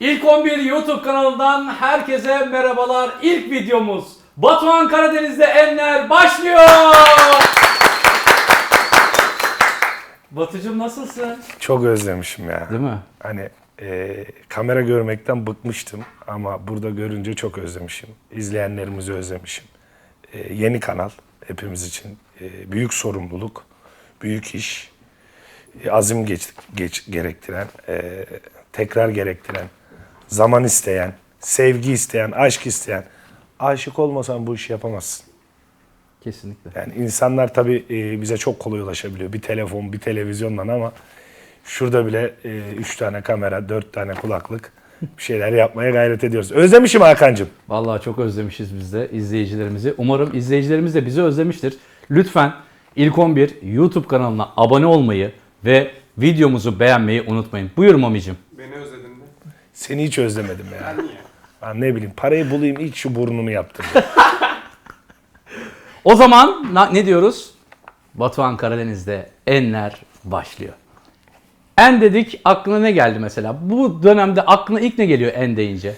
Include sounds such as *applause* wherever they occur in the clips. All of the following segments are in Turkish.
İlk 11 YouTube kanalından herkese merhabalar. İlk videomuz Batuhan Karadeniz'de Enler başlıyor. Batucuğum nasılsın? Çok özlemişim ya. Değil mi? Hani e, kamera görmekten bıkmıştım ama burada görünce çok özlemişim. İzleyenlerimizi özlemişim. E, yeni kanal hepimiz için e, büyük sorumluluk, büyük iş, e, azim geç, geç gerektiren, e, tekrar gerektiren, zaman isteyen, sevgi isteyen, aşk isteyen. Aşık olmasan bu işi yapamazsın. Kesinlikle. Yani insanlar tabii e, bize çok kolay ulaşabiliyor. Bir telefon, bir televizyonla ama şurada bile e, üç tane kamera, dört tane kulaklık bir şeyler yapmaya gayret ediyoruz. Özlemişim Hakan'cığım. Vallahi çok özlemişiz biz de izleyicilerimizi. Umarım izleyicilerimiz de bizi özlemiştir. Lütfen İlk 11 YouTube kanalına abone olmayı ve videomuzu beğenmeyi unutmayın. Buyur Mami'cim. Beni özledin? Seni hiç özlemedim ya. Ben niye? Ben ne bileyim parayı bulayım ilk şu burnunu yaptım. *laughs* O zaman ne diyoruz? Batuhan Karadeniz'de Enler başlıyor. En dedik aklına ne geldi mesela? Bu dönemde aklına ilk ne geliyor en deyince?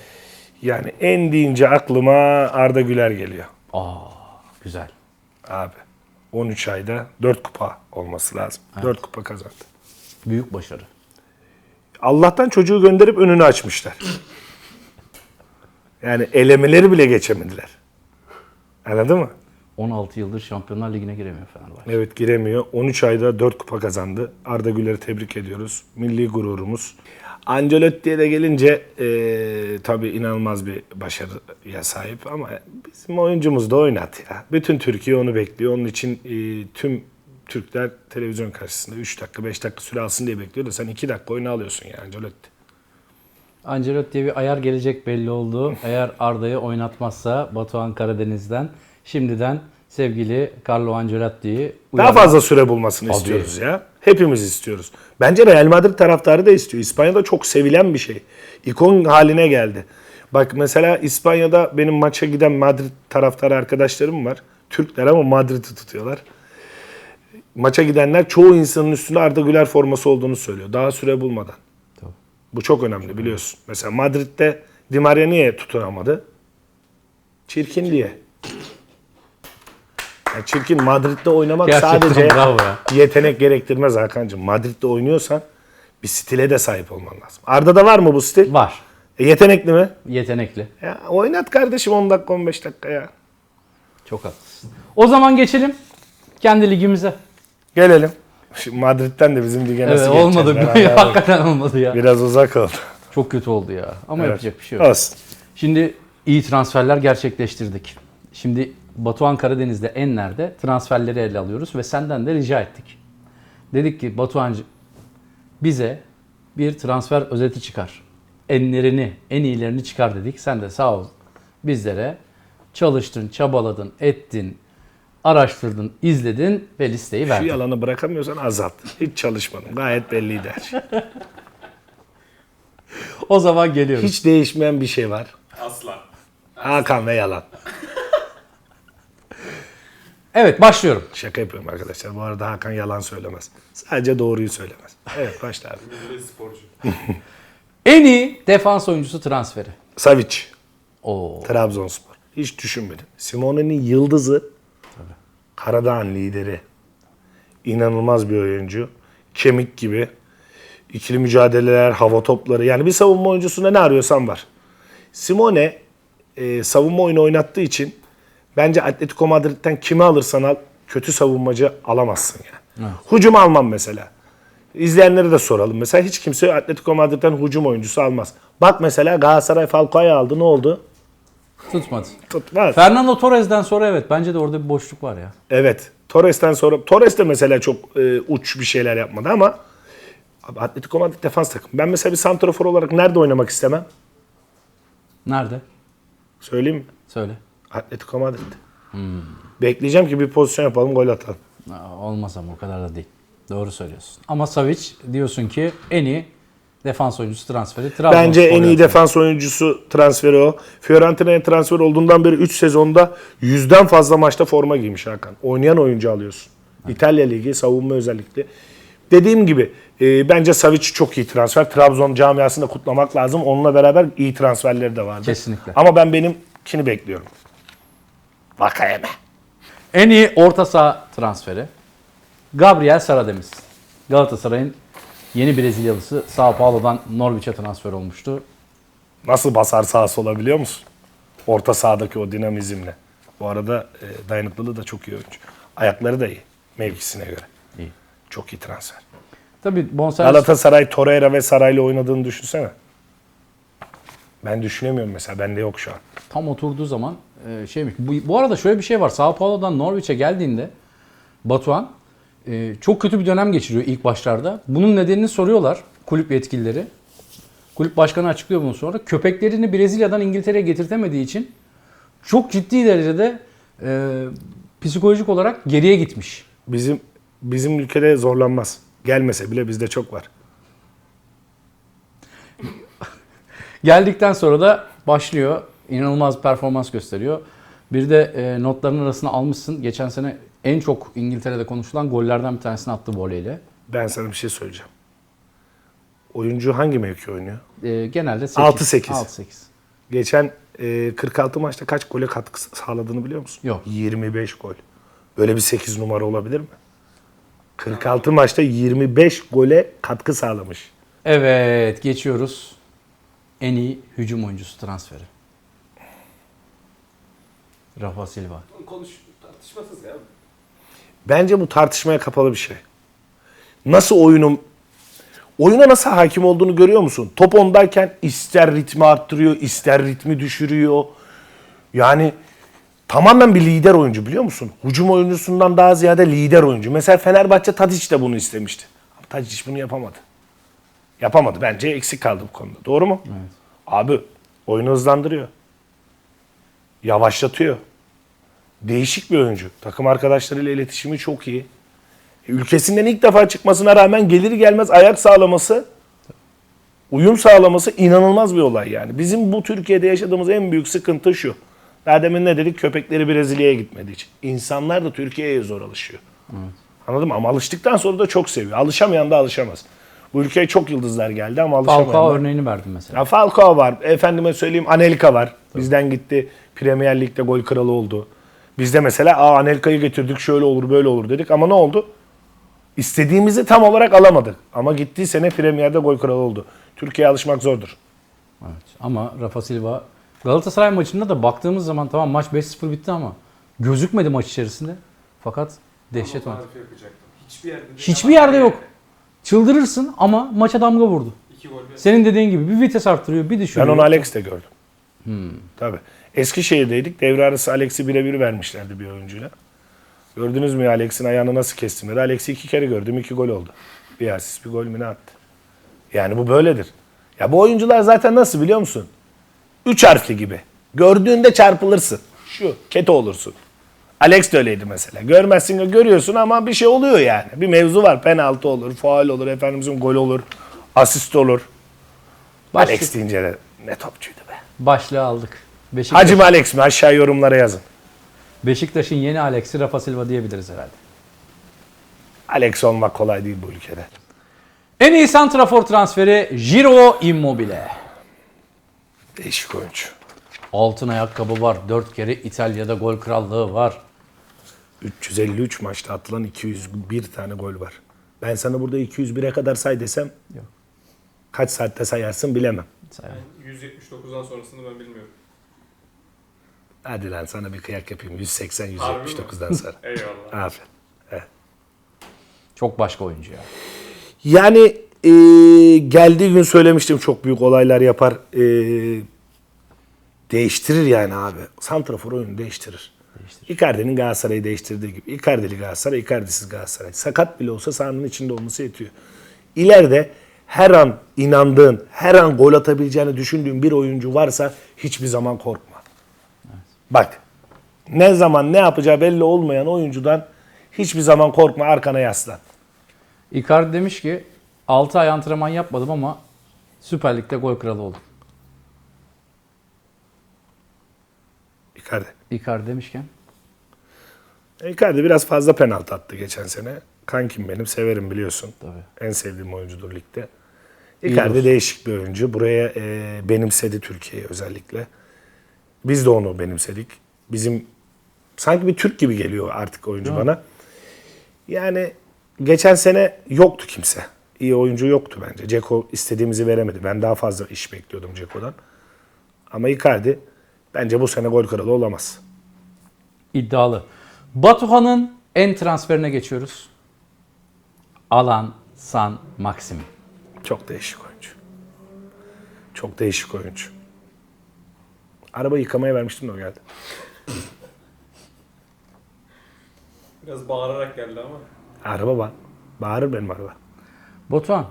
Yani en deyince aklıma Arda Güler geliyor. Aa güzel. Abi 13 ayda 4 kupa olması lazım. 4 kupa kazandı. Büyük başarı. Allah'tan çocuğu gönderip önünü açmışlar. Yani elemeleri bile geçemediler. Anladın mı? 16 yıldır Şampiyonlar Ligi'ne giremiyor Fenerbahçe. Evet giremiyor. 13 ayda 4 kupa kazandı. Arda Güler'i tebrik ediyoruz. Milli gururumuz. Ancelotti'ye de gelince eee tabii inanılmaz bir başarıya sahip ama bizim oyuncumuz da oynat ya. Bütün Türkiye onu bekliyor. Onun için eee, tüm Türkler televizyon karşısında 3 dakika 5 dakika süre alsın diye bekliyor da sen 2 dakika oyunu alıyorsun ya Ancelotti. Ancelotti'ye bir ayar gelecek belli oldu. Eğer Arda'yı oynatmazsa Batuhan Karadeniz'den şimdiden sevgili Carlo Ancelotti'yi Daha fazla süre bulmasını istiyoruz ya. Hepimiz istiyoruz. Bence Real Madrid taraftarı da istiyor. İspanya'da çok sevilen bir şey. İkon haline geldi. Bak mesela İspanya'da benim maça giden Madrid taraftarı arkadaşlarım var. Türkler ama Madrid'i tutuyorlar. Maça gidenler çoğu insanın üstünde Arda Güler forması olduğunu söylüyor. Daha süre bulmadan. Tabii. Bu çok önemli biliyorsun. Mesela Madrid'de Di Maria niye tutunamadı? Çirkin diye. Ya çirkin Madrid'de oynamak Gerçekten sadece yetenek gerektirmez Hakan'cığım. Madrid'de oynuyorsan bir stile de sahip olman lazım. Arda'da var mı bu stil? Var. E, yetenekli mi? Yetenekli. Ya oynat kardeşim 10 dakika 15 dakika ya. Çok haklısın. O zaman geçelim kendi ligimize. Gelelim. Şimdi Madrid'den de bizim lige nasıl Evet geçeceğiz? olmadı. beraber. *laughs* Hakikaten olmadı ya. Biraz uzak oldu. Çok kötü oldu ya. Ama Evet. yapacak bir şey yok. Olsun. Şimdi iyi transferler gerçekleştirdik. Şimdi Batuhan Karadeniz'de Enler'de transferleri ele alıyoruz ve senden de rica ettik. Dedik ki Batuhancı bize bir transfer özeti çıkar. Enlerini, en iyilerini çıkar dedik. Sen de sağ ol bizlere çalıştın, çabaladın, ettin, araştırdın, izledin ve listeyi Şu verdin. yalanı bırakamıyorsan azalt. Hiç çalışmadım. Gayet belliydi her şey. O zaman geliyoruz. Hiç değişmeyen bir şey var. Asla. Hakan ve yalan. Evet başlıyorum. Şaka yapıyorum arkadaşlar. Bu arada Hakan yalan söylemez. Sadece doğruyu söylemez. Evet başla abi. *laughs* Sporcu. En iyi defans oyuncusu transferi. Savic. Oo. Trabzonspor. Hiç düşünmedim. Simone'nin yıldızı. Karadağ'ın lideri. İnanılmaz bir oyuncu. Kemik gibi. İkili mücadeleler, hava topları. Yani bir savunma oyuncusunda ne arıyorsan var. Simone e, savunma oyunu oynattığı için bence Atletico Madrid'den kimi alırsan al kötü savunmacı alamazsın yani. Hücum almam mesela. İzleyenlere de soralım. Mesela hiç kimse Atletico Madrid'den hücum oyuncusu almaz. Bak mesela Galatasaray Falcao'yu aldı ne oldu? Tutmadı. Tutmaz. Fernando Torres'den sonra evet bence de orada bir boşluk var ya. Evet. Torres'ten sonra Torres de mesela çok e, uç bir şeyler yapmadı ama abi Atletico Madrid defans takım. Ben mesela bir santrafor olarak nerede oynamak istemem? Nerede? Söyleyeyim mi? Söyle. Atletico Madrid. Bekleyeceğim ki bir pozisyon yapalım, gol atalım. Olmaz ama o kadar da değil. Doğru söylüyorsun. Ama Savic diyorsun ki en iyi defans oyuncusu transferi. Trabzonspor Bence en iyi defans oyuncusu transferi o. Fiorentina'ya transfer olduğundan beri 3 sezonda yüzden fazla maçta forma giymiş Hakan. Oynayan oyuncu alıyorsun. İtalya Ligi savunma özellikle. Dediğim gibi e, bence Savic çok iyi transfer. Trabzon camiasında kutlamak lazım. Onunla beraber iyi transferleri de vardı. Kesinlikle. Ama ben benimkini bekliyorum. Vakayeme. En iyi orta saha transferi. Gabriel Sarademiz. Galatasaray'ın yeni Brezilyalısı Sao Paulo'dan Norwich'e transfer olmuştu. Nasıl basar sahası olabiliyor musun? Orta sahadaki o dinamizmle. Bu arada e, dayanıklılığı da çok iyi oyuncu. Ayakları da iyi mevkisine göre. İyi. Çok iyi transfer. Tabii bonservis Galatasaray, Torreira ve Saray'la oynadığını düşünsene. Ben düşünemiyorum mesela. Bende yok şu an. tam oturduğu zaman e, şeymiş. Bu, bu arada şöyle bir şey var. Sao Paulo'dan Norwich'e geldiğinde Batuhan e, çok kötü bir dönem geçiriyor ilk başlarda. Bunun nedenini soruyorlar kulüp yetkilileri. Kulüp başkanı açıklıyor bunu sonra. Köpeklerini Brezilya'dan İngiltere'ye getirtemediği için çok ciddi derecede e, psikolojik olarak geriye gitmiş. Bizim bizim ülkede zorlanmaz. Gelmese bile bizde çok var. Geldikten sonra da başlıyor. İnanılmaz performans gösteriyor. Bir de e, notların arasına almışsın. Geçen sene en çok İngiltere'de konuşulan gollerden bir tanesini attı voleyle. Ben sana bir şey söyleyeceğim. Oyuncu hangi mevki oynuyor? E, genelde 8. 6-8. 6-8. Geçen e, 46 maçta kaç gole katkı sağladığını biliyor musun? Yok. 25 gol. Böyle bir 8 numara olabilir mi? 46 maçta 25 gole katkı sağlamış. Evet geçiyoruz. En iyi hücum oyuncusu transferi. Rafa Silva. Konuş tartışmasız ya. Bence bu tartışmaya kapalı bir şey. Nasıl oyunun oyuna nasıl hakim olduğunu görüyor musun? Top ondayken ister ritmi arttırıyor, ister ritmi düşürüyor. Yani tamamen bir lider oyuncu biliyor musun? Hücum oyuncusundan daha ziyade lider oyuncu. Mesela Fenerbahçe Tadic de bunu istemişti. Ama Tadic bunu yapamadı. Yapamadı. Bence eksik kaldı bu konuda. Doğru mu? Evet. Abi oyunu hızlandırıyor. Yavaşlatıyor. Değişik bir oyuncu. Takım arkadaşlarıyla iletişimi çok iyi. E, Ülkesinden ilk defa çıkmasına rağmen gelir gelmez ayak sağlaması, uyum sağlaması inanılmaz bir olay yani. Bizim bu Türkiye'de yaşadığımız en büyük sıkıntı şu. Daha demin ne dedik? Köpekleri Brezilya'ya gitmediği için. İnsanlar da Türkiye'ye zor alışıyor. Anladın mı? Ama alıştıktan sonra da çok seviyor. Alışamayan da alışamaz. Bu ülkeye çok yıldızlar geldi ama alışamayan Falcao örneğini verdim mesela. ya Falcao var. Efendime söyleyeyim Anelka var. Bizden gitti. Premier Lig'de gol kralı oldu. Bizde mesela Aa, Anelka'yı getirdik şöyle olur böyle olur dedik ama ne oldu? İstediğimizi tam olarak alamadık. Ama gittiği sene Premier'de gol kralı oldu. Türkiye'ye alışmak zordur. Evet. Ama Rafa Silva Galatasaray maçında da baktığımız zaman tamam maç 5-0 bitti ama gözükmedi maç içerisinde. Fakat dehşet yapacaktım. Hiçbir yerde Hiçbir yerde yani yok. Çıldırırsın ama maça damga vurdu. İki gol bir. Senin dediğin gibi bir vites arttırıyor, bir Ben düşürüyor. onu Alex'te gördüm. Tabii. Eskişehir'deydik. Devre arası Alex'i birebir vermişlerdi bir oyuncuyla. Gördünüz mü Alex'in ayağını nasıl kestim dedi. Alex'i iki kere gördüm. iki gol oldu. Bir asist bir gol mü ne attı. Yani bu böyledir. Ya bu oyuncular zaten nasıl biliyor musun? Üç harfli gibi. Gördüğünde çarpılırsın. Şu, keto olursun. Alex de öyleydi mesela. Görmezsin görüyorsun ama bir şey oluyor yani. Bir mevzu var. Penaltı olur, faal olur, efendimizin gol olur, asist olur. Başlık- Alex deyince de ne topçuydu be. Başlığı aldık. Beşiktaş, Hacı mı Alex mi? Aşağı yorumlara yazın. Beşiktaş'ın yeni Alex'i Rafa Silva diyebiliriz herhalde. Alex olmak kolay değil bu ülkede. En iyi santrafor transferi Giro Immobile. Değişik oyuncu. Altın ayakkabı var. 4 kere İtalya'da gol krallığı var. 353 maçta atılan 201 tane gol var. Ben sana burada 201'e kadar say desem Yok. kaç saatte sayarsın bilemem. Yani 179'dan sonrasını ben bilmiyorum. Hadi lan sana bir kıyak yapayım. 180 Harbi mi? 179'dan sonra. *laughs* Eyvallah. Aferin. Evet. Çok başka oyuncu ya. Yani e, geldiği gün söylemiştim çok büyük olaylar yapar. E, değiştirir yani abi. Santrafor oyunu değiştirir. Icardi'nin Galatasaray'ı değiştirdiği gibi. Icardi'li Galatasaray, Icardi'siz Galatasaray. Sakat bile olsa sahanın içinde olması yetiyor. İleride her an inandığın, her an gol atabileceğini düşündüğün bir oyuncu varsa hiçbir zaman korkma. Bak ne zaman ne yapacağı belli olmayan oyuncudan hiçbir zaman korkma arkana yaslan. Icardi demiş ki 6 ay antrenman yapmadım ama Süper Lig'de gol kralı oldum. Icardi. Icardi demişken Icardi biraz fazla penaltı attı geçen sene. Kankim benim, severim biliyorsun. Tabii. En sevdiğim oyuncudur ligde. Icardi değişik bir oyuncu. Buraya e, benimsedi Türkiye'yi özellikle. Biz de onu benimsedik. Bizim sanki bir Türk gibi geliyor artık oyuncu bana. Yani geçen sene yoktu kimse. İyi oyuncu yoktu bence. Ceko istediğimizi veremedi. Ben daha fazla iş bekliyordum Ceko'dan. Ama Icardi bence bu sene gol kralı olamaz. İddialı. Batuhan'ın en transferine geçiyoruz. Alan San Maxim. Çok değişik oyuncu. Çok değişik oyuncu. Araba yıkamaya vermiştim de o geldi. Biraz bağırarak geldi ama. Araba var. Bağırır benim araba. Batuhan,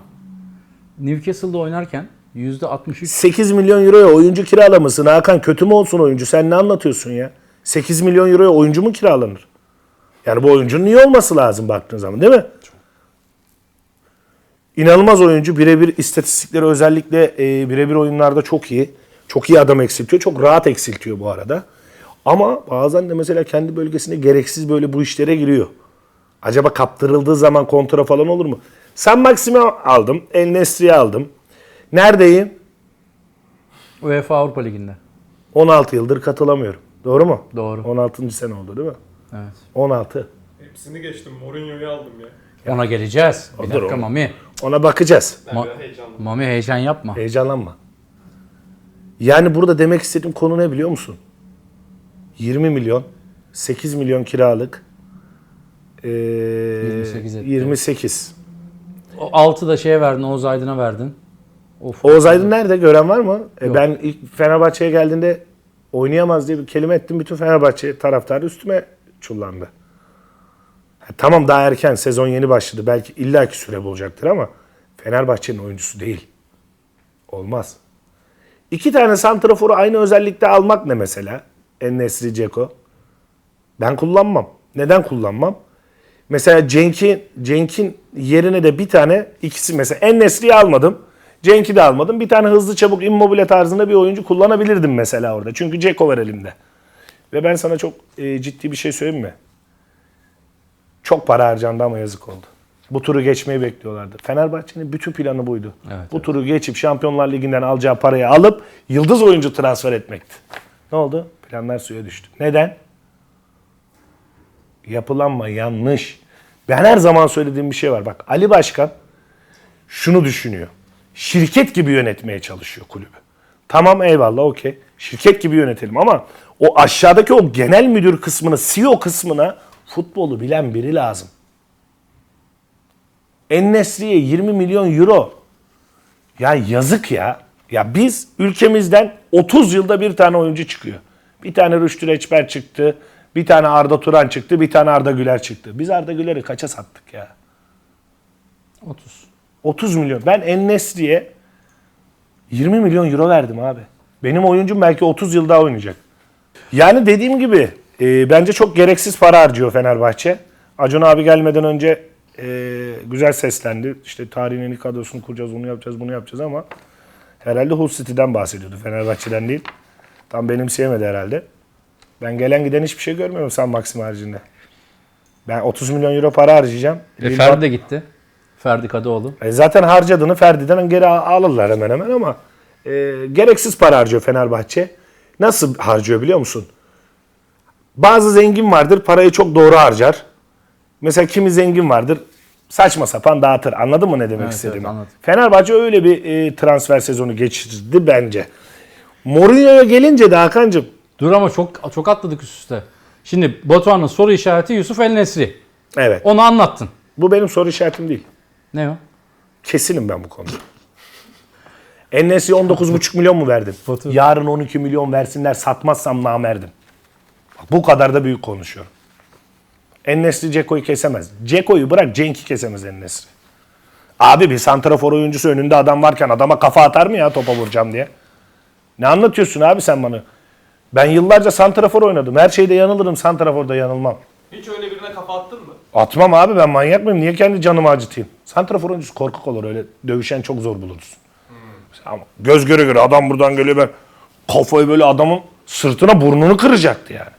Newcastle'da oynarken %63 8 milyon euroya oyuncu kiralamasın Hakan. Kötü mü olsun oyuncu? Sen ne anlatıyorsun ya? 8 milyon euroya oyuncu mu kiralanır? Yani bu oyuncunun iyi olması lazım baktığın zaman değil mi? İnanılmaz oyuncu. Birebir istatistikleri özellikle e, birebir oyunlarda çok iyi. Çok iyi adam eksiltiyor. Çok rahat eksiltiyor bu arada. Ama bazen de mesela kendi bölgesinde gereksiz böyle bu işlere giriyor. Acaba kaptırıldığı zaman kontra falan olur mu? San Maxim'i aldım. El Nesri'yi aldım. Neredeyim? UEFA Avrupa Ligi'nde. 16 yıldır katılamıyorum. Doğru mu? Doğru. 16. sene oldu değil mi? Evet. 16. Hepsini geçtim. Mourinho'yu aldım ya. Ona geleceğiz. Bir Odur dakika o. Mami. Ona bakacağız. Ben Ma- biraz heyecanlıyım. Mami heyecan yapma. Heyecanlanma. Yani burada demek istediğim konu ne biliyor musun? 20 milyon, 8 milyon kiralık, ee, 28 etti. 28. O 6 da şeye verdin, Oğuz Aydın'a verdin. Of. Oğuz Aydın nerede? Gören var mı? E, ben ilk Fenerbahçe'ye geldiğinde oynayamaz diye bir kelime ettim. Bütün Fenerbahçe taraftarı üstüme çullandı. Ha, tamam daha erken. Sezon yeni başladı. Belki illaki süre bulacaktır ama Fenerbahçe'nin oyuncusu değil. Olmaz. İki tane santraforu aynı özellikte almak ne mesela? En-Nesyri, Ceko. Ben kullanmam. Neden kullanmam? Mesela Cenk'in Cenk'in yerine de bir tane ikisi mesela En-Nesyri'yi almadım. Cenk'i de almadım. Bir tane hızlı çabuk immobile tarzında bir oyuncu kullanabilirdim mesela orada. Çünkü Ceko var elimde. Ve ben sana çok e, ciddi bir şey söyleyeyim mi? Çok para harcandı ama yazık oldu. Bu turu geçmeyi bekliyorlardı. Fenerbahçe'nin bütün planı buydu. Evet, Bu evet. turu geçip Şampiyonlar Ligi'nden alacağı parayı alıp yıldız oyuncu transfer etmekti. Ne oldu? Planlar suya düştü. Neden? Yapılanma yanlış. Ben her zaman söylediğim bir şey var. Bak Ali Başkan şunu düşünüyor. Şirket gibi yönetmeye çalışıyor kulübü. Tamam eyvallah okey. Şirket gibi yönetelim ama o aşağıdaki o genel müdür kısmını, CEO kısmına futbolu bilen biri lazım. Ennesri'ye 20 milyon euro. Ya yazık ya. Ya biz ülkemizden 30 yılda bir tane oyuncu çıkıyor. Bir tane Rüştü Reçber çıktı. Bir tane Arda Turan çıktı. Bir tane Arda Güler çıktı. Biz Arda Güler'i kaça sattık ya? 30. 30 milyon. Ben Ennesri'ye 20 milyon euro verdim abi. Benim oyuncum belki 30 yıl daha oynayacak. Yani dediğim gibi e, bence çok gereksiz para harcıyor Fenerbahçe. Acun abi gelmeden önce e, güzel seslendi. İşte tarihin en iyi kadrosunu kuracağız, onu yapacağız, bunu yapacağız ama herhalde Hull City'den bahsediyordu. Fenerbahçe'den değil. Tam benimseyemedi herhalde. Ben gelen giden hiçbir şey görmüyorum San Maxim haricinde. Ben 30 milyon euro para harcayacağım. E, Ferdi de gitti. Ferdi Kadıoğlu. e zaten harcadığını Ferdi'den geri al- alırlar hemen hemen ama e, gereksiz para harcıyor Fenerbahçe. Nasıl harcıyor biliyor musun? Bazı zengin vardır parayı çok doğru harcar. Mesela kimi zengin vardır saçma sapan dağıtır. Anladın mı ne demek Evet, istediğimi? evet, anladım. Fenerbahçe öyle bir e, transfer sezonu geçirdi bence. Mourinho'ya gelince de Hakan'cığım Dur ama çok çok atladık üst üste. Şimdi Batuhan'ın soru işareti Yusuf El Nesri. evet Onu anlattın. bu benim soru işaretim değil. Ne o? Kesinim ben bu konuda. Enes'i 19,5 milyon mu verdin? Fatura. Yarın 12 milyon versinler satmazsam namerdim. Bak, bu kadar da büyük konuşuyorum. Enes'i Ceko'yu kesemez. Ceko'yu bırak Cenk'i kesemez Enes'i. Abi bir santrafor oyuncusu önünde adam varken adama kafa atar mı ya topa vuracağım diye? Ne anlatıyorsun abi sen bana? Ben yıllarca santrafor oynadım. Her şeyde yanılırım, santraforda yanılmam. Hiç öyle birine kafa attın mı? Atmam abi ben manyak mıyım? Niye kendi canımı acıtayım? Santrafor oyuncusu korkak olur öyle. Dövüşen çok zor bulursun. Ama göz göre göre adam buradan geliyor ben kafayı böyle adamın sırtına burnunu kıracaktı yani.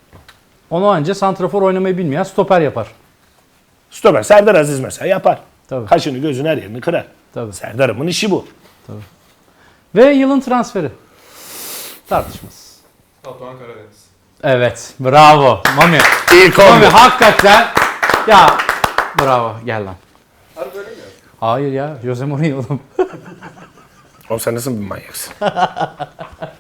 Onu anca santrafor oynamayı bilmeyen stoper yapar. Stoper Serdar Aziz mesela yapar. Tabii. Kaşını gözünü her yerini kırar. Tabii. Serdar'ımın işi bu. Ve yılın transferi. Tartışmasız. Batuhan Karadeniz. Evet. Bravo. Mami. İlk Mami 11. hakikaten. Ya bravo. Gel lan. Harbi öyle mi? Hayır ya. Jose Mourinho oğlum. Oğlum sen nasıl bir manyaksın? *laughs*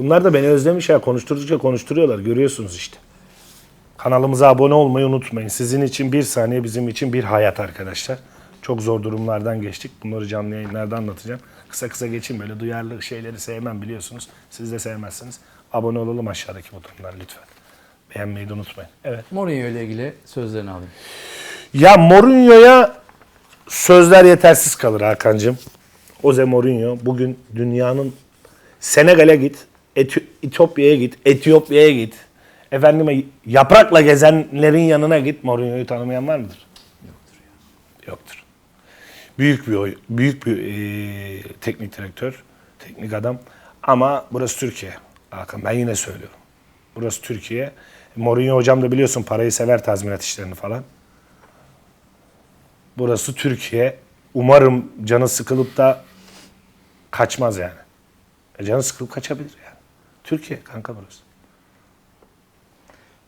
Bunlar da beni özlemiş ya. Konuşturdukça konuşturuyorlar. Görüyorsunuz işte. Kanalımıza abone olmayı unutmayın. Sizin için bir saniye, bizim için bir hayat arkadaşlar. Çok zor durumlardan geçtik. Bunları canlı yayınlarda anlatacağım. Kısa kısa geçin böyle duyarlı şeyleri sevmem biliyorsunuz. Siz de sevmezsiniz. Abone olalım aşağıdaki butonlara lütfen. Beğenmeyi de unutmayın. Evet. Mourinho ile ilgili sözlerini alayım. Ya Mourinho'ya sözler yetersiz kalır Hakan'cığım. Jose Mourinho bugün dünyanın Senegal'e git, Eti- İtopya'ya git, Etiyopya'ya git. Efendime yaprakla gezenlerin yanına git. Mourinho'yu tanımayan var mıdır? Yoktur ya. Yoktur. Büyük bir oy, büyük bir eee, teknik direktör, teknik adam. Ama burası Türkiye. Hakan ben yine söylüyorum. Burası Türkiye. Mourinho hocam da biliyorsun parayı sever tazminat işlerini falan. Burası Türkiye. Umarım canı sıkılıp da kaçmaz yani. E canı sıkılıp kaçabilir yani. Türkiye kanka burası.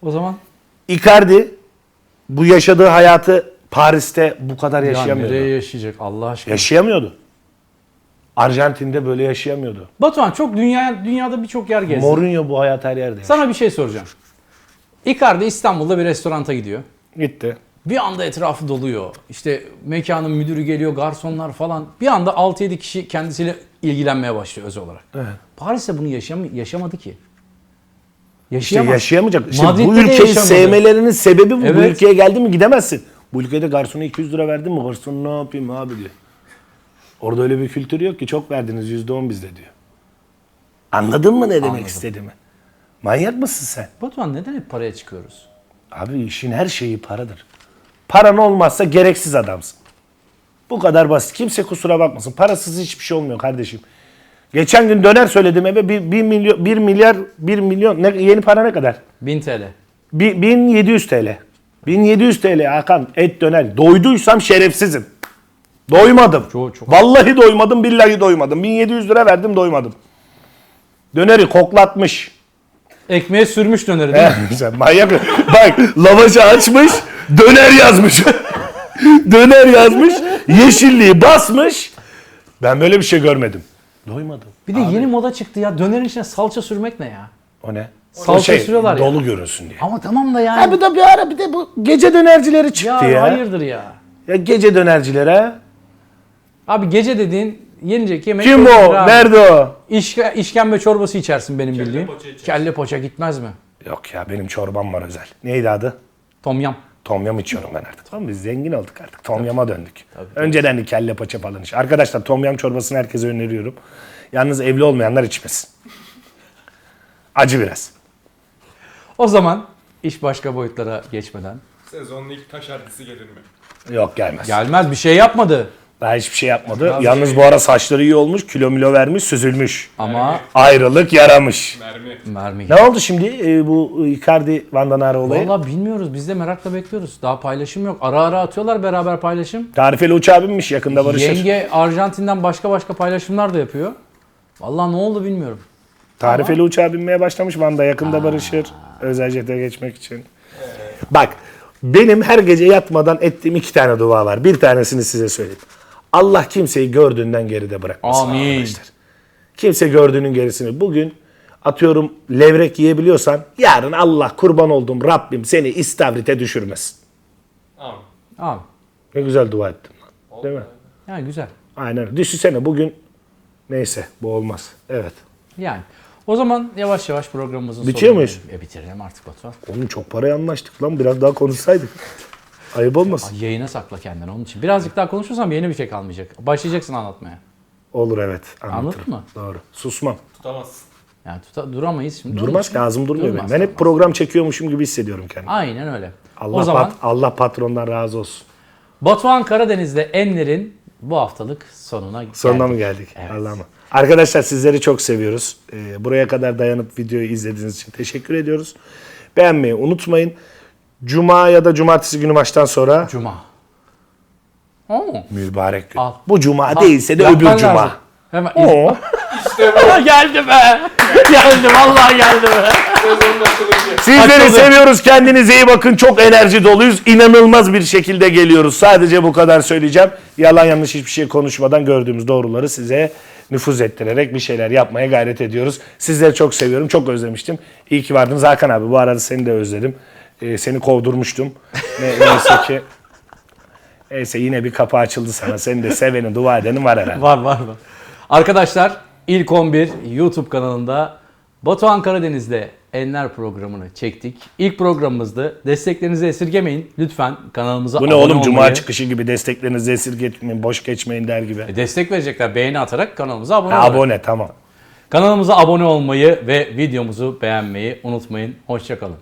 O zaman Icardi bu yaşadığı hayatı Paris'te bu kadar ya yaşayamıyordu. nereye yaşayacak Allah aşkına? Yaşayamıyordu. Arjantin'de böyle yaşayamıyordu. Batuhan çok dünya dünyada birçok yer gezdi. Mourinho bu hayat her yerde yaşıyor. Sana bir şey soracağım. Icardi İstanbul'da bir restoranta gidiyor. Gitti. Bir anda etrafı doluyor. İşte mekanın müdürü geliyor, garsonlar falan. Bir anda 6-7 kişi kendisiyle ilgilenmeye başlıyor özel olarak. Evet. Paris'te bunu yaşam yaşamadı ki. İşte Yaşayamaz. yaşayamayacak. İşte Madrid'de bu ülkeyi sevmelerinin sebebi bu. Bu Evet. ülkeye geldin mi gidemezsin. Bu ülkede garsona 200 lira verdin mi? Garson ne yapayım abi diyor. Orada öyle bir kültür yok ki çok verdiniz %10 bizde diyor. Anladın mı ne demek Anladım. istediğimi? Manyak mısın sen? Batuhan neden hep paraya çıkıyoruz? Abi işin her şeyi paradır. Paran olmazsa gereksiz adamsın. Bu kadar basit. Kimse kusura bakmasın. Parasız hiçbir şey olmuyor kardeşim. Geçen gün döner söyledim eve. 1 milyon, 1 milyar, 1 milyon. Ne, yeni para ne kadar? 1000 TL. Bi- 1700 TL. 1700 TL Hakan et döner. Doyduysam şerefsizim. Doymadım. Çok- çok- Vallahi doymadım, billahi doymadım. 1700 lira verdim doymadım. Döneri koklatmış. Ekmeğe sürmüş döneri değil mi? Sen manyak? Bak lavaşı açmış, döner yazmış. *laughs* döner yazmış, yeşilliği basmış. Ben böyle bir şey görmedim. Doymadım. Bir de yeni moda çıktı ya. Dönerin içine salça sürmek ne ya? O ne? Salça şey, sürüyorlar ya. Dolu görünsün diye. Ama tamam da yani. Ha bir de bir ara bir de bu gece dönercileri çıktı ya, ya. hayırdır ya. Ya gece dönercilere. Abi gece dediğin yenecek yemek. Kim o? abi. Nerede o? İşke, işkembe çorbası içersin benim Kelle bildiğim. poça içersin. Kelle poça gitmez mi? Yok ya benim çorbam var özel. Neydi adı? Tom yam. Tom yam içiyorum ben artık. Tamam mı? Biz zengin olduk artık. Tom yama döndük. Önceden de kelle paça falan iş. Arkadaşlar tom yam çorbasını herkese öneriyorum. Yalnız evli olmayanlar içmesin. Acı biraz. O zaman iş başka boyutlara geçmeden. Sezonun ilk taş gelir mi? Yok gelmez. Gelmez bir şey yapmadı. Daha hiçbir şey yapmadı. Yalnız bu ara saçları iyi olmuş. Kilo milo vermiş, süzülmüş. Ama Ayrılık yaramış. Mermi. mermi. Ne oldu şimdi e, bu Icardi Vandanara olayı? Valla bilmiyoruz. Biz de merakla bekliyoruz. Daha paylaşım yok. Ara ara atıyorlar beraber paylaşım. Tarifeli uçağa binmiş yakında barışır. Yenge Arjantin'den başka başka paylaşımlar da yapıyor. Valla ne oldu bilmiyorum. Tarifeli uçağa binmeye başlamış Van'da yakında barışır. Özel jete geçmek için. Bak benim her gece yatmadan ettiğim iki tane dua var. Bir tanesini size söyleyeyim. Allah kimseyi gördüğünden geride bırakmasın Amin. arkadaşlar. Kimse gördüğünün gerisini. Bugün atıyorum levrek yiyebiliyorsan yarın Allah kurban olduğum Rabbim seni istavrite düşürmesin. Amin. Abi Ne güzel dua ettim. lan. Değil mi? yani güzel. Aynen. Düşünsene bugün neyse bu olmaz. Evet. Yani. O zaman yavaş yavaş programımızın Bitiyor sonuna muyuz? gelelim. E bitirelim artık Batuhan. Oğlum çok paraya anlaştık lan. Biraz daha konuşsaydık. *laughs* Ayıp olmasın. Ay, Yayına sakla kendini onun için. Birazcık daha konuşursam yeni bir şey kalmayacak. Başlayacaksın anlatmaya. Olur evet. Anlatırım. Anladın mı? Doğru. Susmam. Tutamazsın. Yani tuta, duramayız şimdi. Durmaz ki ağzım durmuyor Durmaz, benim. Ben hep program çekiyormuşum gibi hissediyorum kendimi. Aynen öyle. Allah, o zaman pat- Allah patrondan razı olsun. Batuhan Karadeniz'de Enler'in bu haftalık sonuna geldik. Sonuna mı geldik? Evet. Allah'ım. Arkadaşlar sizleri çok seviyoruz. Ee, buraya kadar dayanıp videoyu izlediğiniz için teşekkür ediyoruz. Beğenmeyi unutmayın. Cuma ya da cumartesi günü maçtan sonra Cuma. Oo. mübarek gün. Al. Bu cuma değilse de Yapman öbür cuma. lazım. Hemen Oo. *laughs* *laughs* geldi be. geldi vallahi geldi be. Sizleri Açıldı. seviyoruz. Kendinize iyi bakın. Çok enerji doluyuz. İnanılmaz bir şekilde geliyoruz. Sadece bu kadar söyleyeceğim. Yalan yanlış hiçbir şey konuşmadan gördüğümüz doğruları size nüfuz ettirerek bir şeyler yapmaya gayret ediyoruz. Sizleri çok seviyorum. Çok özlemiştim. İyi ki vardınız. Hakan abi bu arada seni de özledim. Ee, seni kovdurmuştum. Ne, neyse ki Neyse yine bir kapı açıldı sana. Senin de seveni, dua edenin var herhalde. Var var var. Arkadaşlar ilk 11 YouTube kanalında Batuhan Karadeniz'de Enler programını çektik. İlk programımızdı. Desteklerinizi esirgemeyin. Lütfen kanalımıza Bu ne abone oğlum olmayı. cuma çıkışı gibi desteklerinizi esirgetmeyin, boş geçmeyin der gibi. E, Destek verecekler. Beğeni atarak kanalımıza abone Ha, abone tamam. Kanalımıza abone olmayı ve videomuzu beğenmeyi unutmayın. Hoşçakalın.